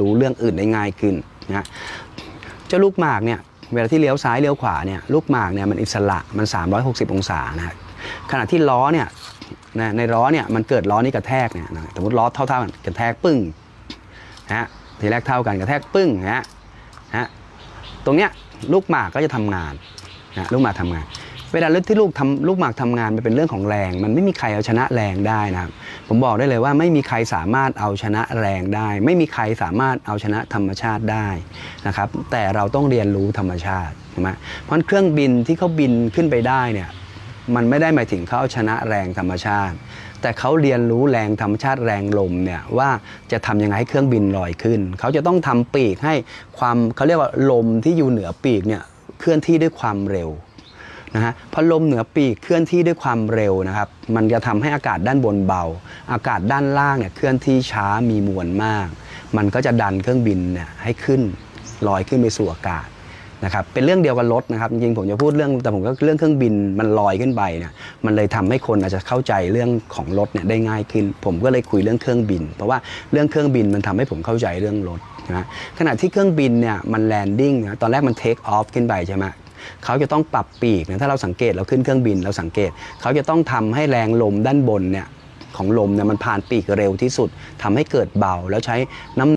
รู้เรื่องอื่นได้ง่ายขึ้นนะฮะเจ้าลูกหมากเนี่ยเวลาที่เลี้ยวซ้ายเลี้ยวขวาเนี่ยลูกหมากเนี่ยมันอิสระมัน 360 องศานะฮะขณะที่ล้อเนี่ยนะในล้อเนี่ยมันเกิดล้อนี้กระแทกเนี่ยนะสมมติล้อเท่าๆกันกระแทกปึ้งนะฮะทีแรกเท่ากันกระแทกปึ้งนะฮะนะฮะตรงเนี้ยลูกหมากก็จะทำงานนะลูกหมากทำงาน เวลาที่ลูกทำลูกหมากทำงานมันเป็นเรื่องของแรง มันไม่มีใครเอาชนะแรงได้นะครับ ผมบอกได้เลยว่าไม่มีใครสามารถเอาชนะแรงได้ ไม่มีใครสามารถเอาชนะธรรมชาติได้นะครับ แต่เราต้องเรียนรู้ธรรมชาติใช่ไหมเพราะเครื่องบินที่เขาบินขึ้นไปได้เนี่ยมันไม่ได้หมายถึงเขาเอาชนะแรงธรรมชาติ แต่เขาเรียนรู้แรงธรรมชาติแรงลมเนี่ยว่าจะทำยังไงให้เครื่องบินลอยขึ้น เขาจะต้องทำปีกให้ความเขาเรียกว่าลมที่อยู่เหนือปีกเนี่ยเคลื่อนที่ด้วยความเร็ว นะฮะพอลมเหนือปีกเคลื่อนที่ด้วยความเร็วนะครับ มันจะทำให้อากาศด้านบนเบา อากาศด้านล่างเนี่ยเคลื่อนที่ช้ามีมวลมาก มันก็จะดันเครื่องบินเนี่ยให้ขึ้นลอยขึ้นไปสู่อากาศนะครับเป็นเรื่องเดียวกับรถนะครับจริงๆผมจะพูดเรื่องแต่ผมก็เรื่องเครื่องบินมันลอยขึ้นไปเนี่ยมันเลยทำให้คนอาจจะเข้าใจเรื่องของรถเนี่ยได้ง่ายขึ้น ผมก็เลยคุยเรื่องเครื่องบิน เพราะว่าเรื่องเครื่องบินมันทำให้ผมเข้าใจเรื่องรถนะขณะที่เครื่องบินเนี่ยมันแลนดิ้งนะตอนแรกมันเทคออฟขึ้นไปใช่ไหม เขาจะต้องปรับปีกนะถ้าเราสังเกตเราขึ้นเครื่องบินเราสังเกต เขาจะต้องทำให้แรงลมด้านบนเนี่ยของลมเนี่ยมันผ่านปีกเร็วที่สุดทำให้เกิดเบาแล้วใช้น้ำ